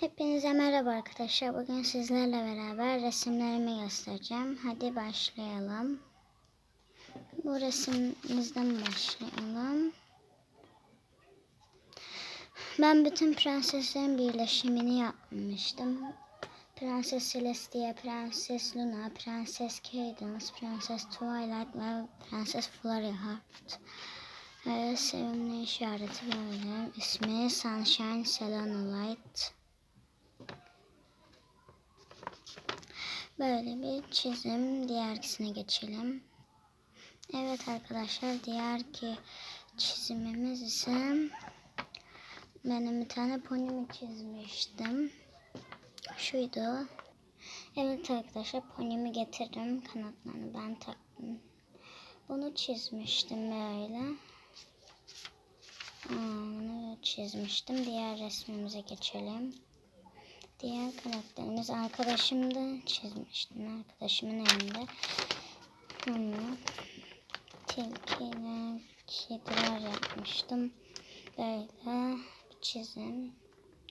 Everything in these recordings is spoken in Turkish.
Hepinize merhaba arkadaşlar. Bugün sizlerle beraber resimlerimi göstereceğim. Hadi başlayalım. Bu resimimizden başlayalım. Ben bütün prenseslerin birleşimini yapmıştım. Prenses Celestia, Prenses Luna, Prenses Cadance, Prenses Twilight ve Prenses Florihart. Ve sevimli işareti böyle. İsmi Sunshine Selenolite. Böyle bir çizim. Diğerkisine geçelim. Evet arkadaşlar diğer ki çizimimiz ise benim bir tane ponimi çizmiştim. Şuydu. Evet arkadaşlar ponimi getirdim. Kanatlarını ben taktım. Bunu çizmiştim böyle. Aa, Bunu çizmiştim. Diğer resmimize geçelim. Diğer karakterimiz arkadaşım da çizmiştim. Arkadaşımın elinde. Bunu tilkiler, kediler yapmıştım. Böyle çizim.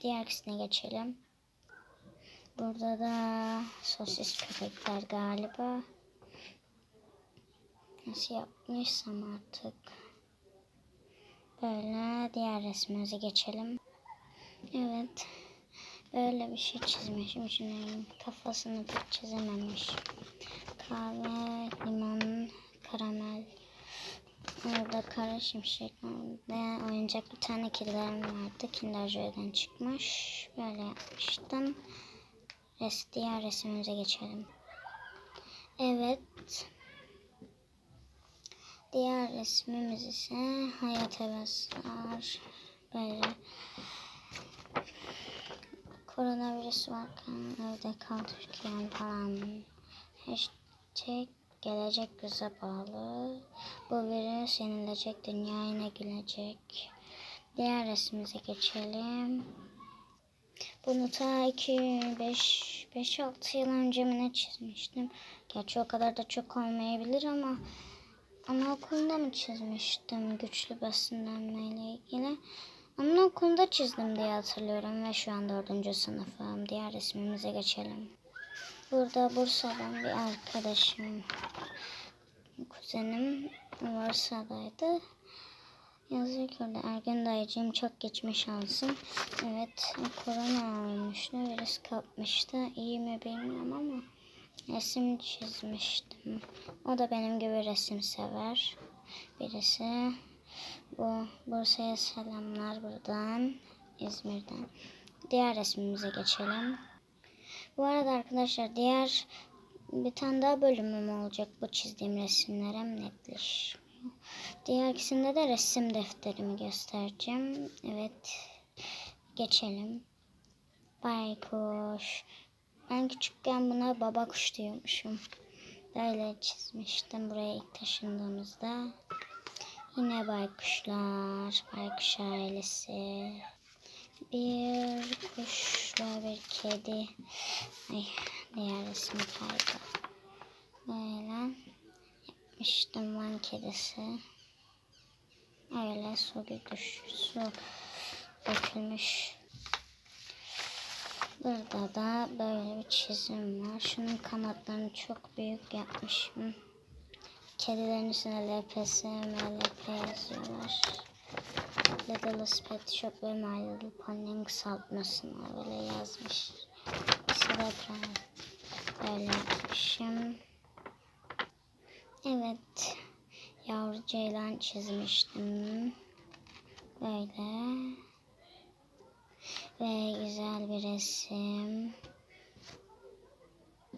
Diğersine geçelim. Burada da sosis köpekler galiba. Nasıl yapmışsam artık. Böyle diğer resmimize geçelim. Evet. Böyle bir şey çizmişim. Şimdi kafasını pek çizememiş. Kahve, limon, karamel. Orada kara şimşek ve oyuncak bir tane kedilerim vardı. Kinder Joy'dan çıkmış. Böyle yapmıştım. Res, diğer resmimize geçelim. Evet. Diğer resmimiz ise hayat hevesler. Böyle koronavirüs varken evde kal Türkiye'm falan. Hashtag gelecek bize bağlı. Bu virüs yenilecek, dünya yine gülecek. Diğer resmimize geçelim. Bunu ta 2, 5, 5, 6 yıl önce mi ne çizmiştim. Gerçi o kadar da çok olmayabilir ama anaokulunda mı çizmiştim güçlü beslenmeyle ilgili. Anaokulunda çizdim diye hatırlıyorum ve şu an dördüncü sınıfım. Diğer resmimize geçelim. Burada Bursa'dan bir arkadaşım, kuzenim Bursa'daydı. Yazıyor ki orada Ergen dayıcığım çok geçmiş olsun. Evet korona olmuştu, virüs kapmıştı. İyi mi bilmiyorum ama resim çizmiştim. O da benim gibi resim sever. Birisi bu Bursa'ya selamlar buradan İzmir'den. Diğer resmimize geçelim. Bu arada arkadaşlar diğer bir tane daha bölümüm olacak bu çizdiğim resimlerim netleşiyor. Diğer ikisinde de resim defterimi göstereceğim. Evet. Geçelim. Baykuş. Ben küçükken buna baba kuş diyormuşum. Böyle çizmiştim buraya ilk taşındığımızda. Yine baykuşlar, baykuş ailesi. Bir kuş ve bir kedi. Ay, diğer resmi kaydı. Böyle yapmıştım van kedisi. Öyle su düş, su dökülmüş. Burada da böyle bir çizim var. Şunun kanatlarını çok büyük yapmışım. Kedilerin üstüne LPS, MLP yazıyorlar. Little Pet Shop ve My Little Pony'nin kısaltmasını öyle yazmış. Sıra böyle yapmışım. Evet. Yavru ceylan çizmiştim. Böyle. Ve güzel bir resim.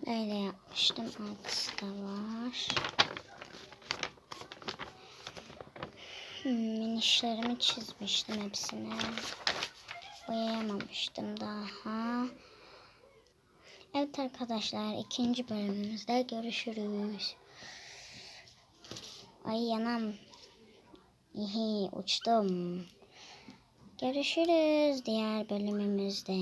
Böyle yapmıştım. Arkası da var. Hmm, minişlerimi çizmiştim hepsini. Boyayamamıştım daha. Evet arkadaşlar ikinci bölümümüzde görüşürüz. Ay yanam. İhi uçtum. Görüşürüz diğer bölümümüzde.